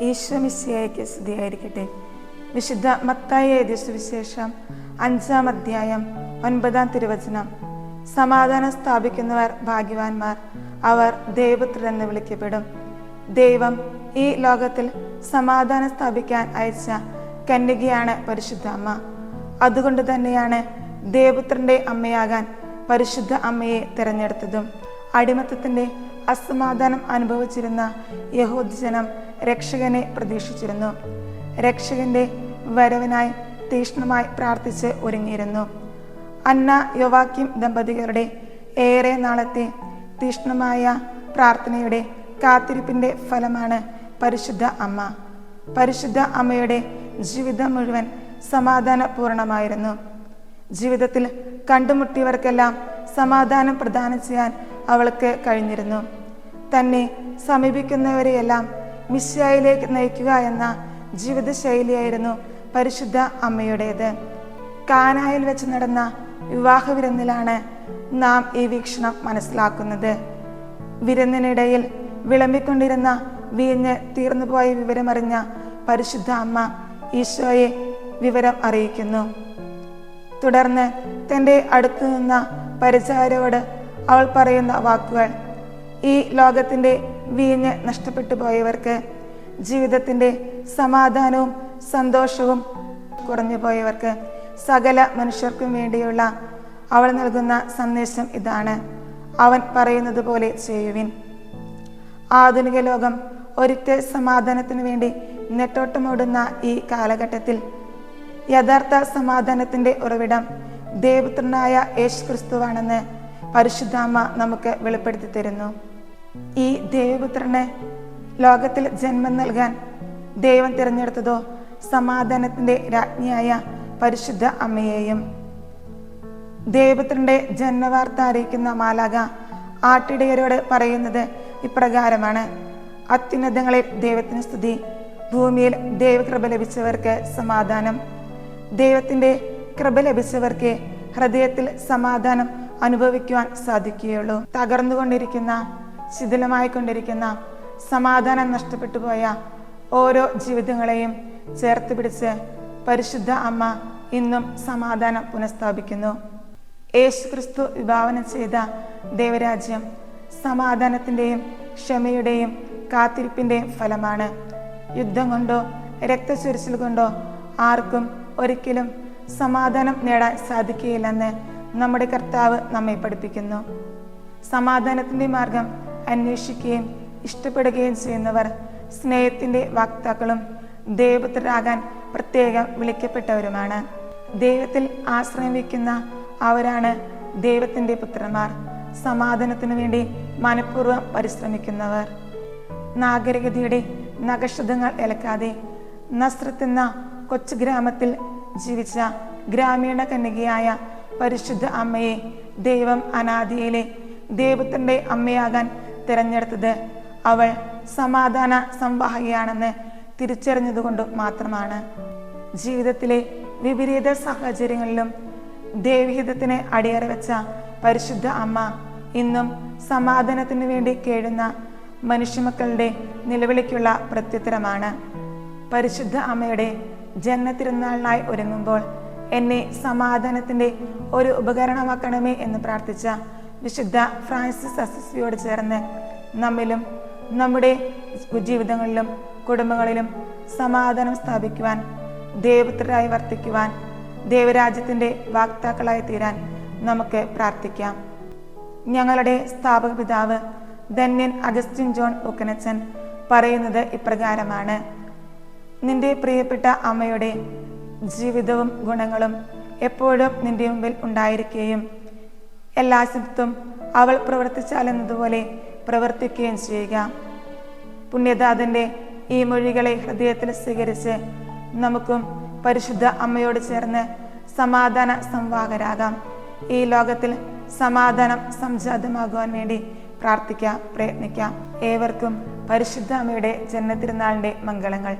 ഈശ്വമിശിയായിക്ക് സ്തുതിയായിരിക്കട്ടെ. വിശുദ്ധ മത്തായി എഴുതിയ സുവിശേഷം അഞ്ചാം അധ്യായം ഒൻപതാം തിരുവചനം. സമാധാനം സ്ഥാപിക്കുന്നവർ ഭാഗ്യവാന്മാർ അവർ ദൈവത്തിൽ എന്ന് വിളിക്കപ്പെടും. ദൈവം ഈ ലോകത്തിൽ സമാധാനം സ്ഥാപിക്കാൻ അയച്ച കന്യകയാണ് പരിശുദ്ധ അമ്മ. അതുകൊണ്ട് തന്നെയാണ് ദേവപുത്രന്റെ അമ്മയാകാൻ പരിശുദ്ധ അമ്മയെ തിരഞ്ഞെടുത്തതും. അടിമത്തത്തിന്റെ അസമാധാനം അനുഭവിച്ചിരുന്ന യഹൂദജനം രക്ഷകനെ പ്രതീക്ഷിച്ചിരുന്നു. രക്ഷകന്റെ വരവിനായി തീഷ്ണമായി പ്രാർത്ഥിച്ച് ഒരുങ്ങിയിരുന്നു. അന്ന യുവാക്യം ദമ്പതികളുടെ ഏറെ നാളത്തെ തീഷ്ണമായ പ്രാർത്ഥനയുടെ കാത്തിരിപ്പിന്റെ ഫലമാണ് പരിശുദ്ധ അമ്മ. പരിശുദ്ധ അമ്മയുടെ ജീവിതം മുഴുവൻ സമാധാനപൂർണമായിരുന്നു. ജീവിതത്തിൽ കണ്ടുമുട്ടിയവർക്കെല്ലാം സമാധാനം പ്രദാനം ചെയ്യാൻ അവൾക്ക് കഴിഞ്ഞിരുന്നു. തന്നെ സമീപിക്കുന്നവരെയെല്ലാം മിശ്യായിലേക്ക് നയിക്കുക എന്ന ജീവിതശൈലിയായിരുന്നു പരിശുദ്ധ അമ്മയുടേത്. കാനായിൽ വെച്ച് നടന്ന വിവാഹ വിരുന്നിലാണ് നാം ഈ വീക്ഷണം മനസ്സിലാക്കുന്നത്. വിരുന്നിനിടയിൽ വിളമ്പിക്കൊണ്ടിരുന്ന വീഞ്ഞ് തീർന്നുപോയ വിവരമറിഞ്ഞ പരിശുദ്ധ അമ്മ ഈശോയെ വിവരം അറിയിക്കുന്നു. തുടർന്ന് തന്റെ അടുത്തു നിന്ന പരിചാരോട് അവൾ പറയുന്ന വാക്കുകൾ ഈ ലോകത്തിന്റെ വീഞ്ഞ് നഷ്ടപ്പെട്ടു പോയവർക്ക് ജീവിതത്തിന്റെ സമാധാനവും സന്തോഷവും കുറഞ്ഞു പോയവർക്ക് സകല മനുഷ്യർക്കും വേണ്ടിയുള്ള അവൾ നൽകുന്ന സന്ദേശം ഇതാണ്. അവൻ പറയുന്നത് പോലെ ചെയ്യുവിൻ. ആധുനിക ലോകം ഒരിറ്റ സമാധാനത്തിനു വേണ്ടി നെട്ടോട്ടമോടുന്ന ഈ കാലഘട്ടത്തിൽ യഥാർത്ഥ സമാധാനത്തിന്റെ ഉറവിടം ദേവപുത്രനായ യേശു ക്രിസ്തുവാണെന്ന് പരിശുദ്ധാമ്മ നമുക്ക് വെളിപ്പെടുത്തി തരുന്നു. ഈ ദേവപുത്രനെ ലോകത്തിൽ ജന്മം നൽകാൻ ദൈവം തിരഞ്ഞെടുത്തതോ സമാധാനത്തിന്റെ രാജ്ഞിയായ പരിശുദ്ധ അമ്മയെയും ദേവപുത്രന്റെ ജന്മവാർത്ത അറിയിക്കുന്ന മാലാക ആട്ടിടയരോട് പറയുന്നത് ഇപ്രകാരമാണ്. അത്യുന്നതങ്ങളിൽ ദൈവത്തിന് സ്തുതി ഭൂമിയിൽ ദൈവകൃപ ലഭിച്ചവർക്ക് സമാധാനം ദൈവത്തിന്റെ കൃപ ലഭിച്ചവർക്ക് ഹൃദയത്തിൽ സമാധാനം അനുഭവിക്കുവാൻ സാധിക്കുകയുള്ളൂ. തകർന്നുകൊണ്ടിരിക്കുന്ന ശിഥിലമായിക്കൊണ്ടിരിക്കുന്ന സമാധാനം നഷ്ടപ്പെട്ടു പോയ ഓരോ ജീവിതങ്ങളെയും ചേർത്ത് പിടിച്ച് പരിശുദ്ധ അമ്മ ഇന്നും സമാധാനം പുനഃസ്ഥാപിക്കുന്നു. യേശുക്രിസ്തു വിഭാവനം ചെയ്ത ദേവരാജ്യം സമാധാനത്തിന്റെയും ക്ഷമയുടെയും കാത്തിരിപ്പിന്റെയും ഫലമാണ്. യുദ്ധം കൊണ്ടോ രക്തചൊരിച്ചിൽ കൊണ്ടോ ആർക്കും ഒരിക്കലും സമാധാനം നേടാൻ സാധിക്കുകയില്ലെന്ന് നമ്മുടെ കർത്താവ് നമ്മെ പഠിപ്പിക്കുന്നു. സമാധാനത്തിന്റെ മാർഗം അന്വേഷിക്കുകയും ഇഷ്ടപ്പെടുകയും ചെയ്യുന്നവർ സ്നേഹത്തിന്റെ വാക്താക്കളും ദൈവപുത്രരാകാൻ പ്രത്യേകം വിളിക്കപ്പെട്ടവരുമാണ്. ദൈവത്തിൽ ആശ്രയം വയ്ക്കുന്ന അവരാണ് ദൈവത്തിന്റെ പുത്രന്മാർ. സമാധാനത്തിനു വേണ്ടി മനഃപൂർവം പരിശ്രമിക്കുന്നവർ. നാഗരികതയുടെ നഖശതങ്ങൾ ഇലക്കാതെ നസ്രത്ത് എന്ന കൊച്ചു ഗ്രാമത്തിൽ ജീവിച്ച ഗ്രാമീണ കന്യകയായ പരിശുദ്ധ അമ്മയെ ദൈവം അനാദിയിലെ ദൈവത്തിന്റെ അമ്മയാകാൻ തിരഞ്ഞെടുത്തത് അവൾ സമാധാന സംവാഹകയാണെന്ന് തിരിച്ചറിഞ്ഞതുകൊണ്ട് മാത്രമാണ്. ജീവിതത്തിലെ വിപരീത സാഹചര്യങ്ങളിലും ദേവഹിതത്തിന് അടിയറ വെച്ച പരിശുദ്ധ അമ്മ ഇന്നും സമാധാനത്തിന് വേണ്ടി കേഴുന്ന മനുഷ്യമക്കളുടെ നിലവിളിക്കുള്ള പ്രത്യുത്തരമാണ്. പരിശുദ്ധ അമ്മയുടെ ജന്മ തിരുനാളിനായി ഒരുങ്ങുമ്പോൾ എന്നെ സമാധാനത്തിന്റെ ഒരു ഉപകരണമാക്കണമേ എന്ന് പ്രാർത്ഥിച്ച വിശുദ്ധ ഫ്രാൻസിസ് അസിസിയോട് ചേർന്ന് നമ്മിലും നമ്മുടെ ജീവിതങ്ങളിലും കുടുംബങ്ങളിലും സമാധാനം സ്ഥാപിക്കുവാൻ ദേവപുത്രരായി വർത്തിക്കുവാൻ ദൈവരാജ്യത്തിന്റെ വാക്താക്കളായി തീരാൻ നമുക്ക് പ്രാർത്ഥിക്കാം. ഞങ്ങളുടെ സ്ഥാപക പിതാവ് ധന്യൻ അഗസ്റ്റിൻ ജോൺ ഉക്കനച്ചൻ പറയുന്നത് ഇപ്രകാരമാണ്. നിന്റെ പ്രിയപ്പെട്ട അമ്മയുടെ ജീവിതവും ഗുണങ്ങളും എപ്പോഴും നിന്റെ മുമ്പിൽ ഉണ്ടായിരിക്കുകയും എല്ലാ ശബ്ദത്തും അവൾ പ്രവർത്തിച്ചാലെന്നതുപോലെ പ്രവർത്തിക്കുകയും ചെയ്യുക. പുണ്യദാതന്റെ ഈ മൊഴികളെ ഹൃദയത്തിൽ സ്വീകരിച്ച് നമുക്കും പരിശുദ്ധ അമ്മയോട് ചേർന്ന് സമാധാന സംവാഹകരാകാം. ഈ ലോകത്തിൽ സമാധാനം സംജാതമാകുവാൻ വേണ്ടി പ്രാർത്ഥിക്കാം പ്രയത്നിക്കാം. ഏവർക്കും പരിശുദ്ധ അമ്മയുടെ ജന്മതിരുന്നാളിന്റെ മംഗളങ്ങൾ.